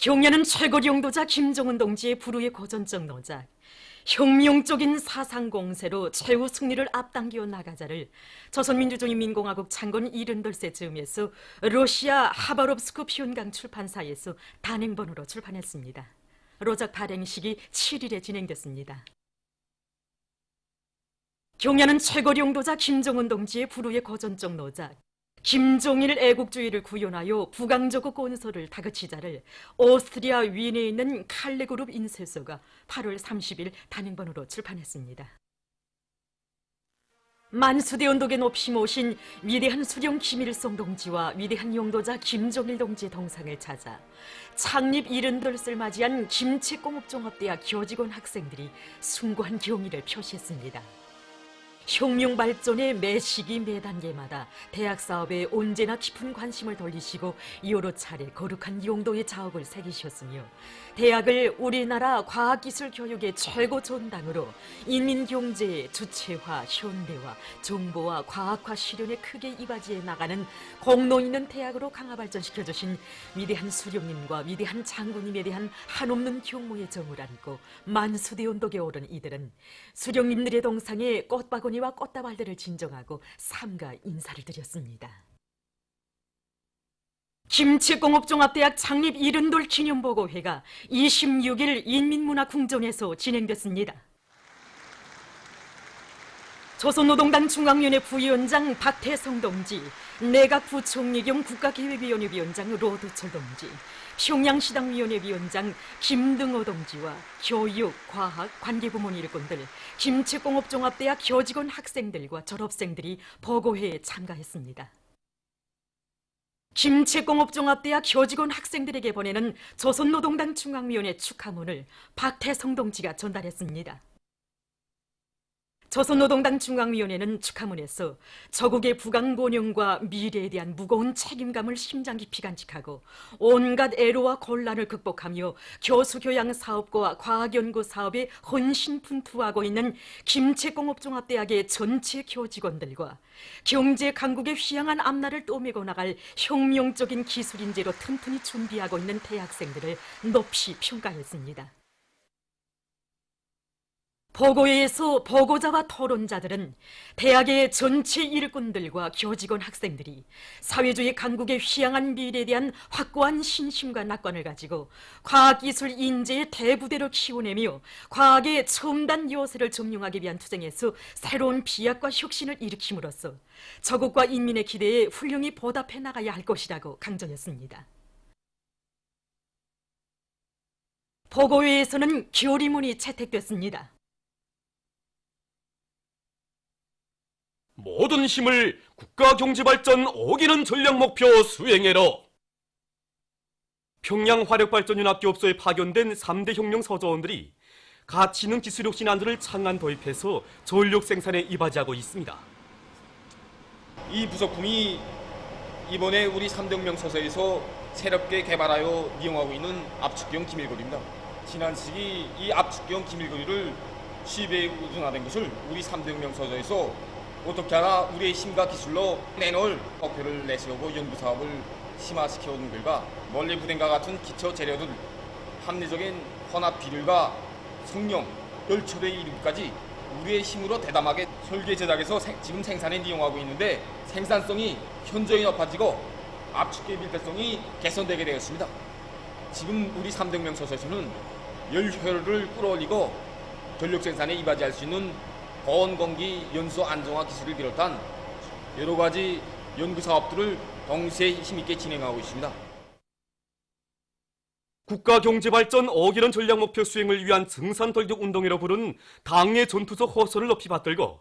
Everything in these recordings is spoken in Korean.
경야는 최고 용도자 김정은 동지의 불후의 고전적 노작, 혁명적인 사상 공세로 최후 승리를 앞당겨 나가자를 조선민주주의민공화국 창건 78세 즈음에서 러시아 하바롭스크 피운강 출판사에서 단행본으로 출판했습니다. 로작 발행식이 7일에 진행됐습니다. 경야는 최고 용도자 김정은 동지의 불후의 고전적 노작, 김종일 애국주의를 구현하여 부강적고 꼰소를 다그치 자를 오스트리아 윈에 있는 칼레그룹 인쇄소가 8월 30일 단행본으로 출판했습니다. 만수대 언덕에 높이 모신 위대한 수령 김일성 동지와 위대한 용도자 김종일 동지의 동상을 찾아 창립 78을 맞이한 김치공업종합대학 교직원 학생들이 숭고한 경의를 표시했습니다. 혁명 발전의 매 시기 매 단계마다 대학 사업에 언제나 깊은 관심을 돌리시고 여러 차례 거룩한 용도의 자업을 새기셨으며 대학을 우리나라 과학기술 교육의 최고 전당으로 인민 경제의 주체화, 현대화, 정보화, 과학화 실현에 크게 이바지해 나가는 공로 있는 대학으로 강화 발전시켜 주신 위대한 수령님과 위대한 장군님에 대한 한없는 경모의 정을 안고 만수대 언덕에 오른 이들은 수령님들의 동상에 꽃바구니 와 꽃다발들을 진정하고 삼가 인사를 드렸습니다. 김치공업종합대학 창립 70돌 기념보고회가 26일 인민문화궁전에서 진행됐습니다. 조선노동당 중앙위원회 부위원장 박태성 동지, 내각 부총리 겸 국가기획위원회 위원장 로두철 동지, 평양시당위원회 위원장 김등호 동지와 교육, 과학, 관계부문 일꾼들, 김치공업종합대학 교직원 학생들과 졸업생들이 보고회에 참가했습니다. 김치공업종합대학 교직원 학생들에게 보내는 조선노동당 중앙위원회 축하문을 박태성 동지가 전달했습니다. 조선노동당 중앙위원회는 축하문에서 저국의 부강본영과 미래에 대한 무거운 책임감을 심장 깊이 간직하고 온갖 애로와 곤란을 극복하며 교수교양 사업과 과학연구 사업에 헌신fun투하고 있는 김치공업종합대학의 전체 교직원들과 경제 강국의 휘양한 앞날을 떠매고 나갈 혁명적인 기술 인재로 튼튼히 준비하고 있는 대학생들을 높이 평가했습니다. 보고회에서 보고자와 토론자들은 대학의 전체 일꾼들과 교직원 학생들이 사회주의 강국의 휘양한 미래에 대한 확고한 신심과 낙관을 가지고 과학기술 인재의 대부대로 키워내며 과학의 첨단 요새를 점령하기 위한 투쟁에서 새로운 비약과 혁신을 일으킴으로써 저국과 인민의 기대에 훌륭히 보답해 나가야 할 것이라고 강조했습니다. 보고회에서는 교리문이 채택됐습니다. 모든 힘을 국가 경제 발전 어기는 전략 목표 수행해로. 평양 화력발전연합기업소에 파견된 3대 혁명 서저원들이 가치 있는 기술력 신안들을 창안 도입해서 전력 생산에 이바지하고 있습니다. 이 부속품이 이번에 우리 삼대혁명 서서에서 새롭게 개발하여 이용하고 있는 압축경 기밀거리입니다. 지난 시기 이 압축경 기밀거리를 시베에 우둔화된 것을 우리 삼대혁명 서서에서 어떻게 하나 우리의 힘과 기술로 내놓을 목표를 내세우고 연구 사업을 심화시켜 오는 결과 멀리 부den과 같은 기초 재료들 합리적인 혼합 비율과 성령, 열초대에 이르기까지 우리의 힘으로 대담하게 설계 제작해서 생- 지금 생산에 이용하고 있는데 생산성이 현저히 높아지고 압축계 밀폐성이 개선되게 되었습니다. 지금 우리 삼대혁명 서서에서는 열 효율을 끌어올리고 전력 생산에 이바지할 수 있는 고온 공기 연소 안정화 기술을 비롯한 여러 가지 연구 사업들을 동시에 힘있게 진행하고 있습니다. 국가 경제 발전 어기는 전략 목표 수행을 위한 증산 돌격 운동회로 부른 당의 전투적 호소를 높이 받들고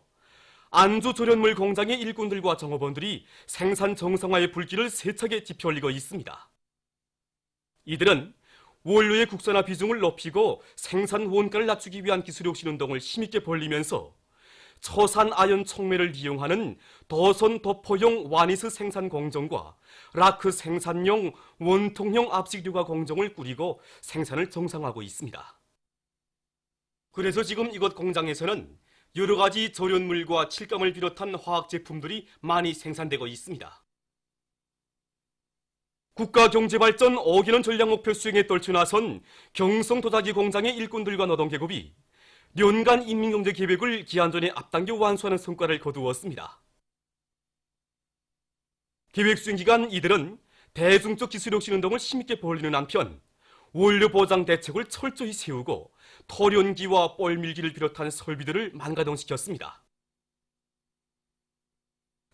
안주 조련물 공장의 일꾼들과 정업원들이 생산 정상화의 불길을 세차게 지펴올리고 있습니다. 이들은 원료의 국산화 비중을 높이고 생산 원가를 낮추기 위한 기술 혁신 운동을 힘있게 벌리면서 초산 아연 촉매를 이용하는 도선 도포용 와니스 생산 공정과 라크 생산용 원통형 압식유가 공정을 꾸리고 생산을 정상화하고 있습니다. 그래서 지금 이곳 공장에서는 여러 가지 절연물과 칠감을 비롯한 화학 제품들이 많이 생산되고 있습니다. 국가경제발전 5기년 전략목표 수행에 떨쳐나선 경성도자기 공장의 일꾼들과 노동계급이 연간 인민경제 계획을 기한 전에 앞당겨 완수하는 성과를 거두었습니다. 계획 수행 기간 이들은 대중적 기술혁신 운동을 힘있게 벌리는 한편 원료 보장 대책을 철저히 세우고 토련기와 뻘밀기를 비롯한 설비들을 만가동시켰습니다.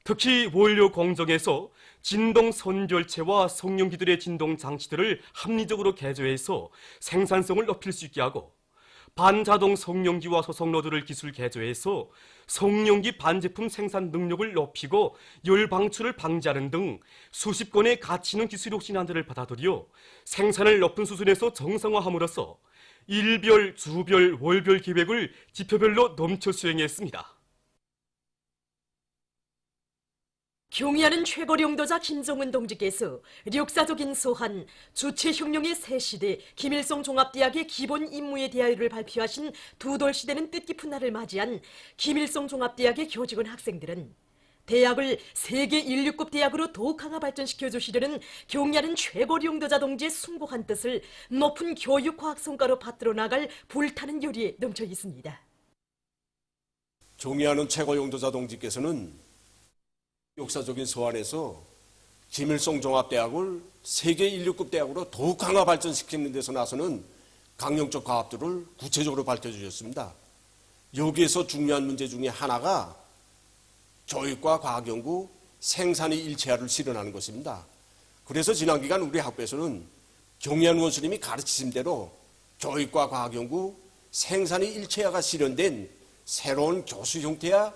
특히 원료 공정에서 진동 선별체와 성룡기들의 진동 장치들을 합리적으로 개조해서 생산성을 높일 수 있게 하고 반자동 성룡기와 소속로드를 기술 개조해서 성룡기 반제품 생산 능력을 높이고 열 방출을 방지하는 등 수십 건의 가치 있는 기술 혁신안들을 받아들여 생산을 높은 수준에서 정상화함으로써 일별, 주별, 월별 계획을 지표별로 넘쳐 수행했습니다. 경의하는 최고 용도자 김정은 동지께서 역사적인 소한 주체 혁명의 새 시대 김일성 종합대학의 기본 임무에 대하여를 발표하신 두 돌 시대는 뜻깊은 날을 맞이한 김일성 종합대학의 교직원 학생들은 대학을 세계 인류급 대학으로 더욱 강화 발전시켜 주시려는 경의하는 최고 용도자 동지의 숭고한 뜻을 높은 교육 과학 성과로 받들어 나갈 불타는 열의에 넘쳐 있습니다. 종이하는 최고 용도자 동지께서는 역사적인 소환에서 김일성 종합대학을 세계 인류급 대학으로 더욱 강화 발전시키는 데서 나서는 강령적 과업들을 구체적으로 밝혀주셨습니다. 여기에서 중요한 문제 중에 하나가 교육과 과학연구 생산의 일체화를 실현하는 것입니다. 그래서 지난 기간 우리 학부에서는 경리한 원수님이 가르치신 대로 교육과 과학연구 생산의 일체화가 실현된 새로운 교수 형태와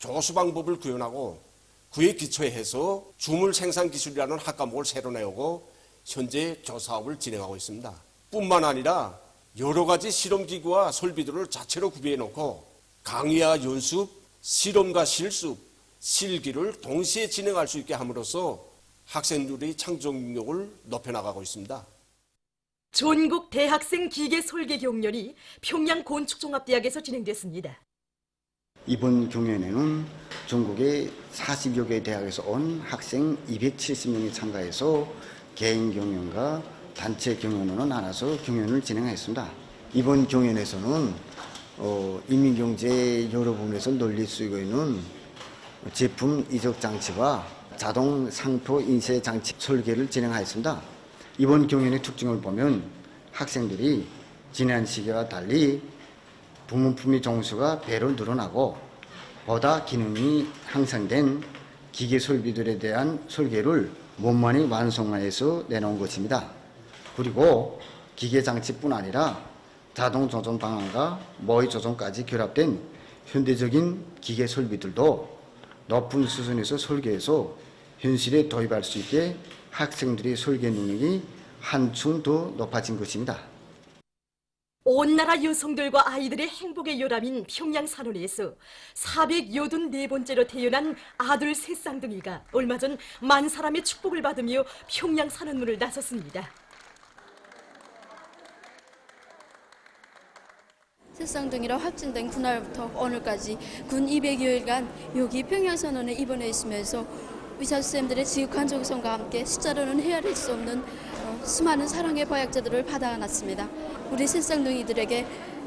교수 방법을 구현하고 그에 기초해서 주물 생산 기술이라는 학과목을 새로 내오고 현재 교사업을 진행하고 있습니다. 뿐만 아니라 여러 가지 실험기구와 설비들을 자체로 구비해 놓고 강의와 연습, 실험과 실습, 실기를 동시에 진행할 수 있게 함으로써 학생들의 창작 능력을 높여나가고 있습니다. 전국 대학생 기계 설계 경연이 평양 건축종합대학에서 진행됐습니다. 이번 경연에는 전국의 40여 개 대학에서 온 학생 270명이 참가해서 개인 경연과 단체 경연으로 나눠서 경연을 진행했습니다. 이번 경연에서는 어, 인민경제 여러 부분에서 널리 쓰이고 있는 제품 이적 장치와 자동 상표 인쇄 장치 설계를 진행하였습니다. 이번 경연의 특징을 보면 학생들이 지난 시기와 달리 부문품의 종수가 배로 늘어나고 보다 기능이 향상된 기계 설비들에 대한 설계를 원만히 완성해서 내놓은 것입니다. 그리고 기계 장치뿐 아니라 자동 조정 방안과 모의 조정까지 결합된 현대적인 기계 설비들도 높은 수준에서 설계해서 현실에 도입할 수 있게 학생들의 설계 능력이 한층 더 높아진 것입니다. 온 나라 여성들과 아이들의 행복의 요람인 평양 산원에서 484번째로 태어난 아들 세 쌍둥이가 얼마 전 만 사람의 축복을 받으며 평양 산원문을 나섰습니다. 새쌍둥이로 확진된 그날부터 오늘까지 군 200여일간 여기 평양선원에 입원해 있으면서 의사 선생님들의 지극한 정성과 함께 숫자로는 헤아릴 수 없는 어, 수많은 사랑의 보약자들을 받아놨습니다. 우리 새쌍둥이들에게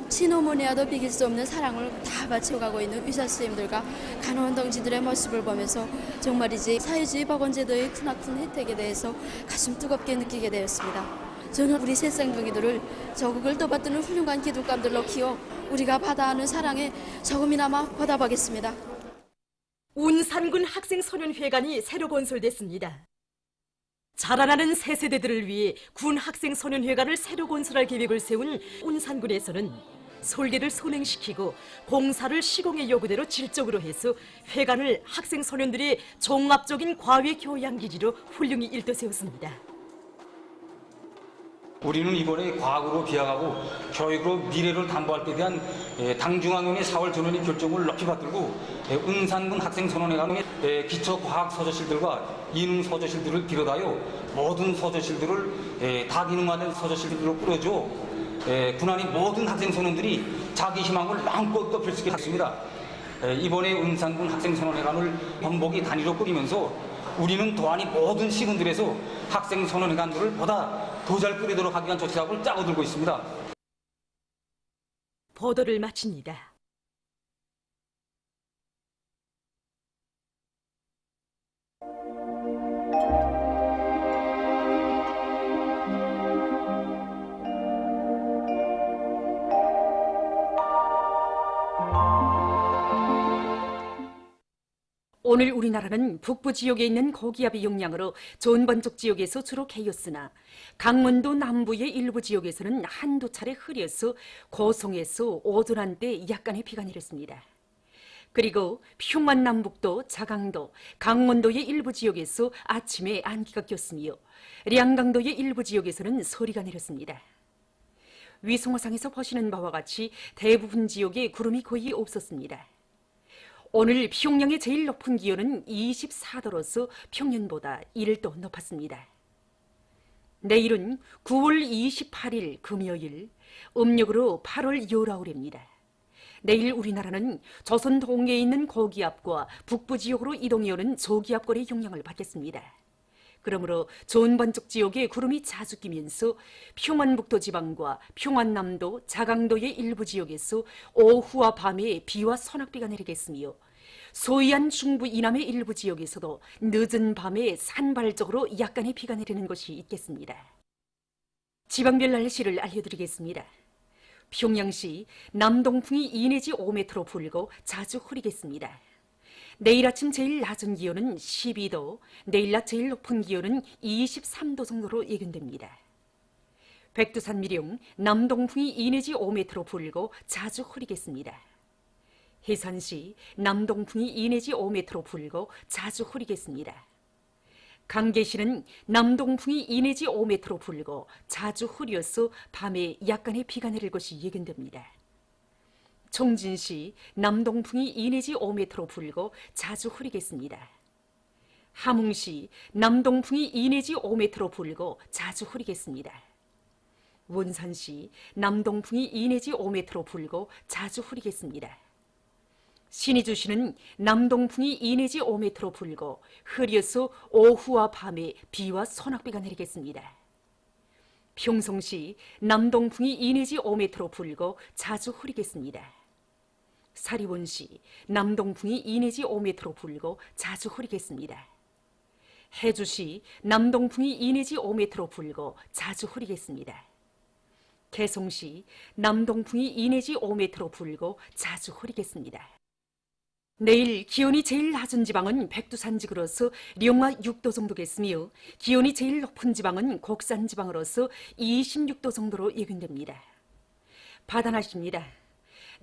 친어머니와도 비길 수 없는 사랑을 다 바쳐가고 있는 의사 선생님들과 간호원 동지들의 모습을 보면서 정말이지 사회주의 박원제도의 크나큰 혜택에 대해서 가슴 뜨겁게 느끼게 되었습니다. 저는 우리 새쌍둥이들을 저국을 떠받드는 훌륭한 기독감들로 키워 우리가 받아하는 사랑에 조금이나마 보답하겠습니다. 운산군 학생소년회관이 새로 건설됐습니다. 자라나는 새 세대들을 위해 군 학생 소년회관을 새로 건설할 계획을 세운 운산군에서는 설계를 선행시키고 공사를 시공의 요구대로 질적으로 해서 회관을 학생 소년들의 종합적인 과외 교양 기지로 훌륭히 일떠세웠습니다. 우리는 이번에 과학으로 비약하고 교육으로 미래를 담보할 때 대한 예, 당중앙위원회 4월 전원의 결정을 높이 받들고 예, 은산군 학생선언회관의 예, 기초과학 서저실들과 이능 서저실들을 비롯하여 모든 서저실들을 예, 다기능화된 서저실들로 꾸려줘 예, 군안의 모든 학생선원들이 자기 희망을 마음껏 덮을 수 있게 했습니다. 예, 이번에 은산군 학생선언회관을 번복이 단위로 꾸리면서 우리는 도안이 모든 시군들에서 학생 선언회관들을 보다 더 잘 꾸리도록 하기 위한 조치작을 짜고 들고 있습니다. 보도를 마칩니다. 오늘 우리나라는 북부 지역에 있는 고기압의 영향으로 전반적 지역에서 주로 개였으나 강원도 남부의 일부 지역에서는 한두 차례 흐려서 고성에서 오전한 때 약간의 비가 내렸습니다. 그리고 평안 남북도, 자강도, 강원도의 일부 지역에서 아침에 안기가 꼈으며 량강도의 일부 지역에서는 소리가 내렸습니다. 위성호상에서 보시는 바와 같이 대부분 지역에 구름이 거의 없었습니다. 오늘 평양의 제일 높은 기온은 24도로서 평년보다 1도 높았습니다. 내일은 9월 28일 금요일, 음력으로 8월 19일입니다. 내일 우리나라는 조선 동해에 있는 고기압과 북부 지역으로 이동해오는 저기압골의 영향을 받겠습니다. 그러므로 전반적 지역에 구름이 자주 끼면서 평안북도 지방과 평안남도, 자강도의 일부 지역에서 오후와 밤에 비와 소낙비가 내리겠으며 소이안 중부 이남의 일부 지역에서도 늦은 밤에 산발적으로 약간의 비가 내리는 곳이 있겠습니다. 지방별 날씨를 알려드리겠습니다. 평양시 남동풍이 2 내지 5m로 불고 자주 흐리겠습니다. 내일 아침 제일 낮은 기온은 12도, 내일 낮 제일 높은 기온은 23도 정도로 예견됩니다. 백두산 미령 남동풍이 2 내지 5m로 불고 자주 흐리겠습니다. 해산시 남동풍이 2 내지 5m로 불고 자주 흐리겠습니다. 강계시는 남동풍이 2 내지 5m로 불고 자주 흐려서 밤에 약간의 비가 내릴 것이 예견됩니다. 총진시 남동풍이 2 내지 5m로 불고 자주 흐리겠습니다. 함흥시 남동풍이 2 내지 5m로 불고 자주 흐리겠습니다. 원산시 남동풍이 2 내지 5m로 불고 자주 흐리겠습니다. 신의주시는 남동풍이 2 내지 5m로 불고 흐려서 오후와 밤에 비와 소낙비가 내리겠습니다. 평성시 남동풍이 2 내지 5m로 불고 자주 흐리겠습니다. 사리원시 남동풍이 2 내지 5m로 불고 자주 흐리겠습니다. 해주시 남동풍이 2 내지 5m로 불고 자주 흐리겠습니다. 개송시 남동풍이 2 내지 5m로 불고 자주 흐리겠습니다. 내일 기온이 제일 낮은 지방은 백두산 지구로서 령화 6도 정도겠으며 기온이 제일 높은 지방은 곡산 지방으로서 26도 정도로 예견됩니다. 바다 날씨입니다.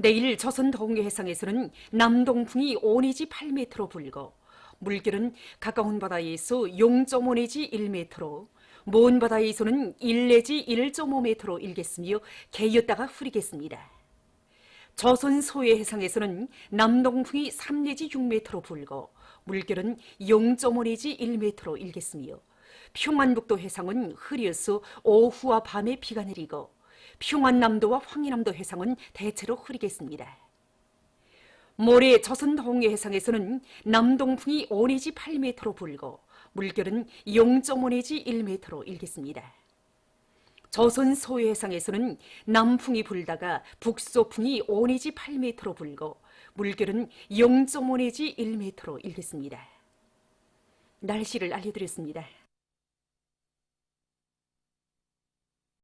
내일 조선 동해 해상에서는 남동풍이 5 내지 8m로 불고 물결은 가까운 바다에서 0.5 내지 1m로 먼 바다에서는 1 내지 1.5m로 일겠으며 개였다가 흐리겠습니다. 조선 소해 해상에서는 남동풍이 3 내지 6m로 불고 물결은 0.5 내지 1m로 일겠으며 평안북도 해상은 흐려서 오후와 밤에 비가 내리고 평안남도와 황해남도 해상은 대체로 흐리겠습니다. 모레 조선 동해 해상에서는 남동풍이 5 내지 8m로 불고 물결은 0.5 내지 1m로 일겠습니다. 조선 소해상에서는 남풍이 불다가 북소풍이 5 내지 8m로 불고 물결은 0.5 내지 1m로 일겠습니다. 날씨를 알려드렸습니다.